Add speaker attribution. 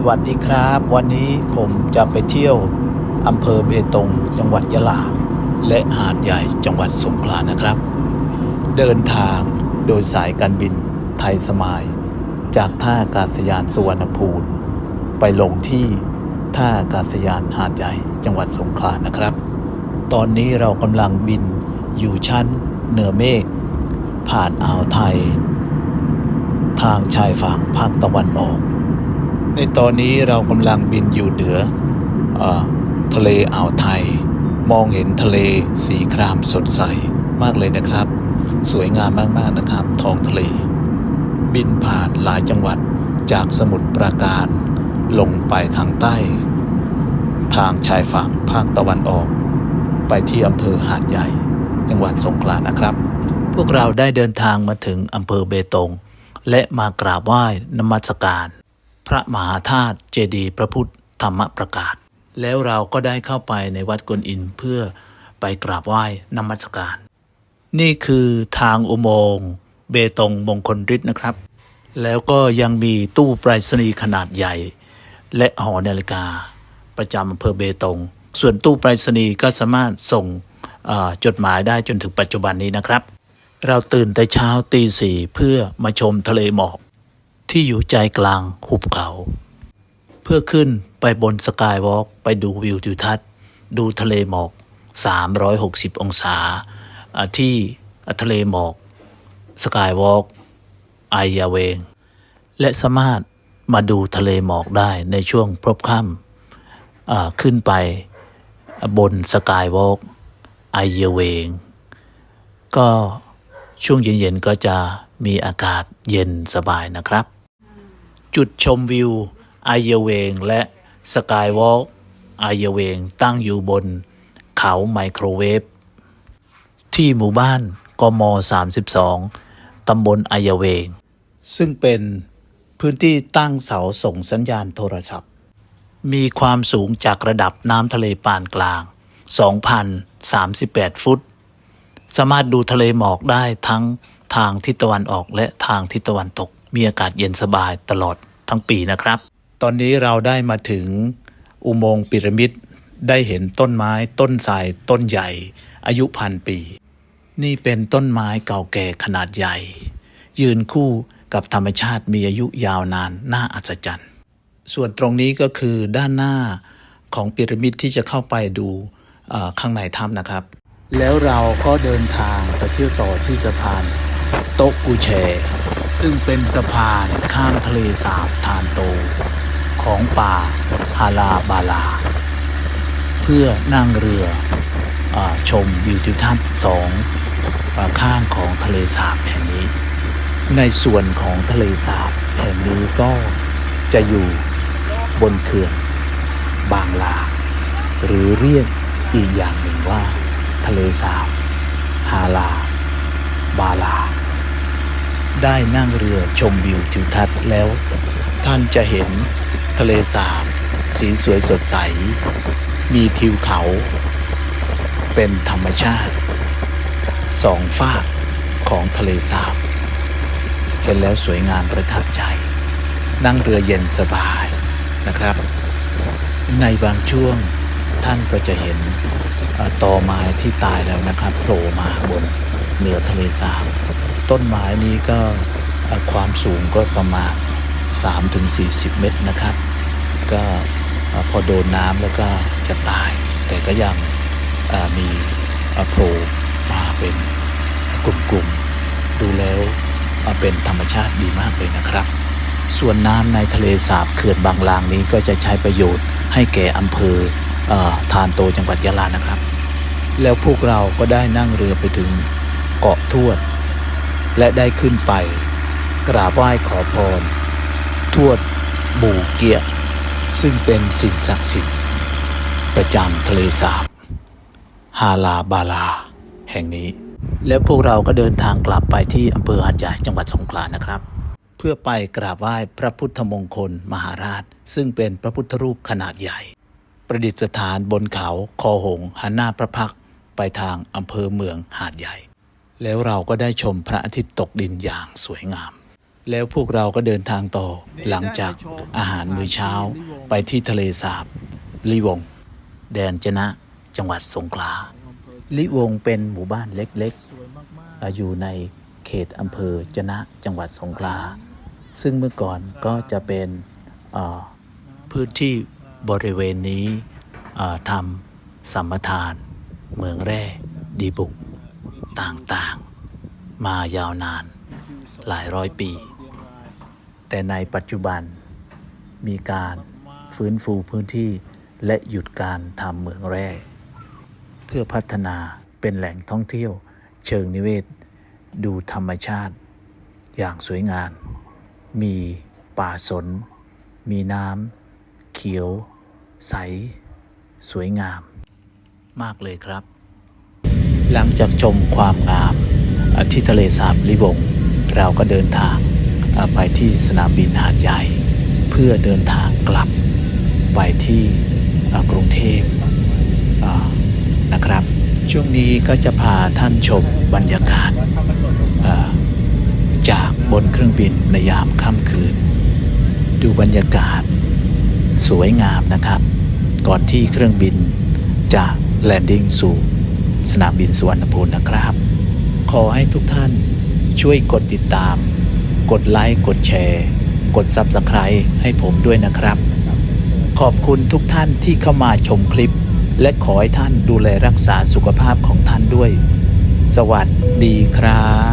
Speaker 1: สวัสดีครับ วันนี้ผมจะไปเที่ยวอำเภอเบตง จังหวัดยะลา และหาดใหญ่จังหวัดสงขลานะครับ เดินทางโดยสายการบินไทยสมาย จากท่าอากาศยานสุวรรณภูมิไปลงที่ท่าอากาศยานหาดใหญ่จังหวัดสงขลานะครับ ตอนนี้เรากำลังบินอยู่ชั้นเหนือเมฆผ่านอ่าวไทย ทางชายฝั่งภาคตะวันออก ในตอนนี้เรากำลังบินอยู่เหนืออทะเลอ่าวไทย มองเห็นทะเลสีครามสดใสมากเลยนะครับ สวยงามมากๆนะครับ ท้องทะเล บินผ่านหลายจังหวัดจากสมุทรปราการ ลงไปทางใต้ ทางชายฝั่งภาคตะวันออก ไปที่อำเภอหาดใหญ่ จังหวัดสงขลานะครับ พวกเราได้เดินทางมาถึงอำเภอเบตง และมากราบไหว้นมัสการ พระมหาธาตุเจดีย์พระพุทธธรรมประกาศ แล้วเราก็ได้เข้าไปในวัดกวนอินเพื่อไปกราบไหว้นมัสการ นี่คือทางอุโมงค์เบตงมงคลฤทธิ์นะครับ แล้วก็ยังมีตู้ไปรษณีย์ขนาดใหญ่ และหอนาฬิกา ประจำอำเภอเบตง ส่วนตู้ไปรษณีย์ก็สามารถส่งจดหมายได้จนถึงปัจจุบันนี้นะครับ เราตื่นแต่เช้าตีสี่เพื่อมาชมทะเลหมอก ที่อยู่ใจกลางหุบเขา เพื่อขึ้นไปบนสกายวอล์กไปดูวิวทิวทัศน์ ดูทะเลหมอก 360 องศา ที่ทะเลหมอกสกายวอล์กไอยาเวง และสามารถมาดูทะเลหมอกได้ในช่วงพรบค่ำขึ้นไปบนสกายวอล์กไอยาเวง ก็ช่วงเย็นๆก็จะมีอากาศเย็นสบายนะครับ จุดชมวิวอเยเวงและสกายวอล์กอเยเวงตั้งอยู่บนเขาไมโครเวฟ ที่หมู่บ้านกม 32 ตำบลอเยเวง ซึ่งเป็นพื้นที่ตั้งเสาส่งสัญญาณโทรศัพท์ มีความสูงจากระดับน้ำทะเลปานกลาง 2,038 ฟุต สามารถดูทะเลหมอกได้ทั้งทางทิศตะวันออกและทางทิศตะวันตก มีอากาศเย็นสบายตลอด ทั้งปีนะครับ ตอนนี้เราได้มาถึงอุโมงค์พีระมิดได้เห็นต้นไม้ต้นไทรต้นใหญ่ อายุพันปี นี่เป็นต้นไม้เก่าแก่ขนาดใหญ่ ยืนคู่กับธรรมชาติมีอายุยาวนานน่าอัศจรรย์ ส่วนตรงนี้ก็คือด้านหน้าของพีระมิดที่จะเข้าไปดูข้างในถ้ำนะครับ แล้วเราก็เดินทางไปเที่ยวต่อที่สะพานโตะกูแช ซึ่งเป็นสะพานข้ามทะเลสาบทานโต ของป่าฮาลาบาลา เพื่อนั่งเรืออชมวิวทิวทัศน์สองอข้างของทะเลสาบแห่งนี้ ในส่วนของทะเลสาบแห่งนี้ก็จะอยู่บนเขื่อนบางลา หรือเรียกอีกอย่างหนึ่งว่า ทะเลสาบฮาลา บาลา ได้นั่งเรือชมวิวทิวทัศน์แล้ว ท่านจะเห็นทะเลสาบ สีสวยสดใส มีทิวเขา เป็นธรรมชาติสองฝากของทะเลสาบ เห็นแล้วสวยงามประทับใจ นั่งเรือเย็นสบายนะครับ ในบางช่วงท่านก็จะเห็นตอไม้ที่ตายแล้วนะครับโผล่มาบนเหนือทะเลสาบ ต้นไม้นี้ก็ความสูงก็ประมาณ 3-40 เมตรนะครับ ก็พอโดนน้ำแล้วก็จะตาย แต่ก็ยังมีโผล่มาเป็นกลุ่มๆ ดูแล้วเป็นธรรมชาติดีมากเลยนะครับ ส่วนน้ำในทะเลสาบเขื่อนบางลางนี้ก็จะใช้ประโยชน์ให้แก่อำเภอเออทานโตจังหวัดยะลานะครับ แล้วพวกเราก็ได้นั่งเรือไปถึงเกาะทวด และได้ขึ้นไป กราบไหว้ขอพร ทวดบู่เกียซึ่งเป็นสิ่งศักดิ์สิทธิ์ ประจำทะเลสาบฮาลาบาลา แห่งนี้ แล้วพวกเราก็เดินทางกลับไปที่อำเภอหาดใหญ่จังหวัดสงขลานะครับ เพื่อไปกราบไหว้พระพุทธมงคลมหาราช ซึ่งเป็นพระพุทธรูปขนาดใหญ่ ประดิษฐานบนเขาคอหงหันหน้าพระพักไปทางอำเภอเมืองหาดใหญ่ แล้วเราก็ได้ชมพระอาทิตย์ตกดินอย่างสวยงาม แล้วพวกเราก็เดินทางต่อหลังจากอาหารมื้อเช้าไปที่ทะเลสาบลิวง แดนจนะจังหวัดสงขลาลิวงเป็นหมู่บ้านเล็กๆ อยู่ในเขตอำเภอจนะจังหวัดสงขลาซึ่งเมื่อก่อนก็จะเป็นพื้นที่บริเวณนี้ทำสัมปทาน เมืองแร่ดีบุก ต่างๆ มายาวนาน หลายร้อยปี แต่ในปัจจุบันมีการฟื้นฟูพื้นที่และหยุดการทำเหมืองแร่เพื่อพัฒนาเป็นแหล่งท่องเที่ยว เชิงนิเวศ ดูธรรมชาติ อย่างสวยงามมีป่าสน มีน้ำเขียว ใส สวยงาม มากเลยครับ หลังจากชมความงามที่ทะเลสาบลิบง เราก็เดินทางไปที่สนามบินหาดใหญ่ เพื่อเดินทางกลับไปที่กรุงเทพนะครับ ช่วงนี้ก็จะพาท่านชมบรรยากาศจากบนเครื่องบินในยามค่ำคืน ดูบรรยากาศสวยงามนะครับ ก่อนที่เครื่องบินจะแลนดิ้งสู่ สนามบินสุวรรณภูมินะครับ ขอให้ทุกท่านช่วยกดติดตาม กดไลค์กดแชร์ กด Subscribe ให้ผมด้วยนะครับ ขอบคุณทุกท่านที่เข้ามาชมคลิป และขอให้ท่านดูแลรักษาสุขภาพของท่านด้วย สวัสดีครับ